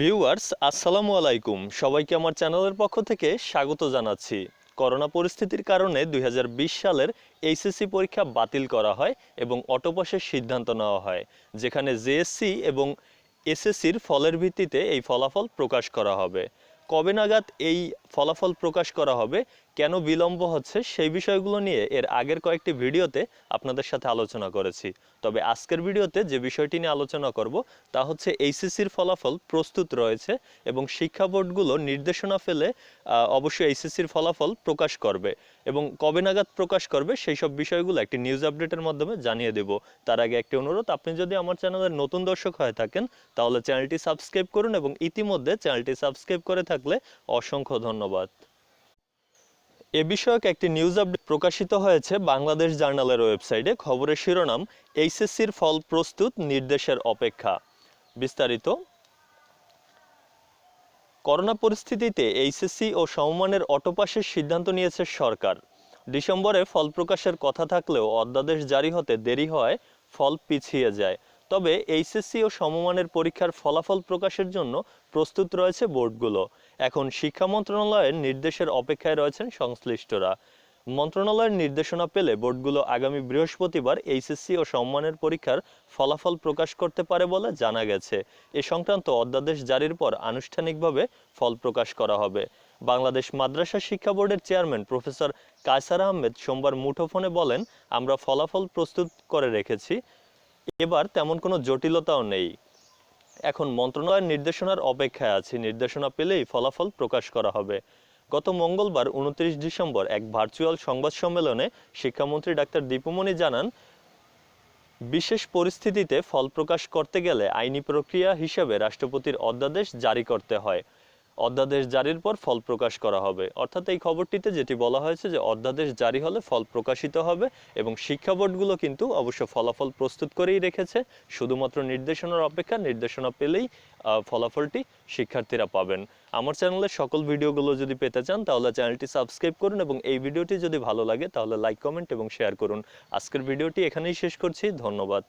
Viewers, আসসালামু আলাইকুম। সবাইকে আমার চ্যানেলের পক্ষ থেকে স্বাগত জানাচ্ছি। করোনা পরিস্থিতির কারণে দুই হাজার বিশ সালের এইচএসসি পরীক্ষা বাতিল করা হয় এবং অটোপাসের সিদ্ধান্ত নেওয়া হয়, যেখানে জেএসসি এবং এসএসসির ফলের ভিত্তিতে এই ফলাফল প্রকাশ করা হবে। কবে নাগাদ এই ফলাফল প্রকাশ করা হবে, কেন বিলম্ব হচ্ছে সেই বিষয়গুলো নিয়ে এর আগের কয়েকটি ভিডিওতে আপনাদের সাথে আলোচনা করেছি। তবে আজকের ভিডিওতে যে বিষয়টি নিয়ে আলোচনা করব, তা হচ্ছে এইচএসসির ফলাফল প্রস্তুত রয়েছে এবং শিক্ষা বোর্ডগুলো নির্দেশনা ফেলে অবশ্যই এইচএসসির ফলাফল প্রকাশ করবে এবং কবে নাগাদ প্রকাশ করবে সেই সব বিষয়গুলো একটি নিউজ আপডেটের মাধ্যমে জানিয়ে দেব। তার আগে একটি অনুরোধ, আপনি যদি আমার চ্যানেলের নতুন দর্শক হয়ে থাকেন, তাহলে চ্যানেলটি সাবস্ক্রাইব করুন এবং ইতিমধ্যে চ্যানেলটি সাবস্ক্রাইব করে থাকলে অসংখ্য ধন্যবাদ। এ বিষয়ক একটি নিউজ আপডেট প্রকাশিত হয়েছে বাংলাদেশ জার্নালের ওয়েবসাইটে। খবরের শিরোনাম, এইচএসসির ফল প্রস্তুত, নির্দেশের অপেক্ষা। বিস্তারিত। করোনা পরিস্থিতিতে এইচএসসি ও সমমানের অটোপাসের সিদ্ধান্ত নিয়েছে সরকার। ডিসেম্বরে ফল প্রকাশের কথা থাকলেও অধ্যাদেশ জারি হতে দেরি হয় ফল পিছিয়ে যায়। তবে এইচএসসি ও সমমানের পরীক্ষার ফলাফল প্রকাশের জন্য প্রস্তুত রয়েছে বোর্ডগুলো। এখন শিক্ষা মন্ত্রণালয়ের নির্দেশের অপেক্ষায় রয়েছেন সংশ্লিষ্টরা। মন্ত্রণালয়ের নির্দেশনা পেলে বোর্ডগুলো আগামী বৃহস্পতিবার এইচএসসি ও সম্মানের পরীক্ষার ফলাফল প্রকাশ করতে পারে বলে জানা গেছে। এ সংক্রান্ত অধ্যাদেশ জারির পর আনুষ্ঠানিকভাবে ফল প্রকাশ করা হবে। বাংলাদেশ মাদ্রাসা শিক্ষা বোর্ডের চেয়ারম্যান প্রফেসর কায়সার আহমেদ সোমবার মুঠোফোনে বলেন, আমরা ফলাফল প্রস্তুত করে রেখেছি। এবার তেমন কোনো জটিলতাও নেই। এখন মন্ত্রণালয়ের নির্দেশনার অপেক্ষায় আছি। নির্দেশনা পেলেই ফলাফল প্রকাশ করা হবে। গত মঙ্গলবার, উনত্রিশ ডিসেম্বর, এক ভার্চুয়াল সংবাদ সম্মেলনে শিক্ষামন্ত্রী ডাক্তার দীপুমণি জানান, বিশেষ পরিস্থিতিতে ফল প্রকাশ করতে গেলে আইনি প্রক্রিয়া হিসেবে রাষ্ট্রপতির অধ্যাদেশ জারি করতে হয়। অধ্যাদেশ জারির পর ফল প্রকাশ করা হবে। অর্থাৎ এই খবরটিতে যেটি বলা হয়েছে যে, অধ্যাদেশ জারি হলে ফল প্রকাশিত হবে এবং শিক্ষা বোর্ডগুলো কিন্তু অবশ্য ফলাফল প্রস্তুত করেই রেখেছে। শুধুমাত্র নির্দেশনার অপেক্ষা, নির্দেশনা পেলেই ফলাফলটি শিক্ষার্থীরা পাবেন। আমার চ্যানেলের সকল ভিডিওগুলো যদি পেতে চান, তাহলে চ্যানেলটি সাবস্ক্রাইব করুন এবং এই ভিডিওটি যদি ভালো লাগে, তাহলে লাইক, কমেন্ট এবং শেয়ার করুন। আজকের ভিডিওটি এখানেই শেষ করছি। ধন্যবাদ।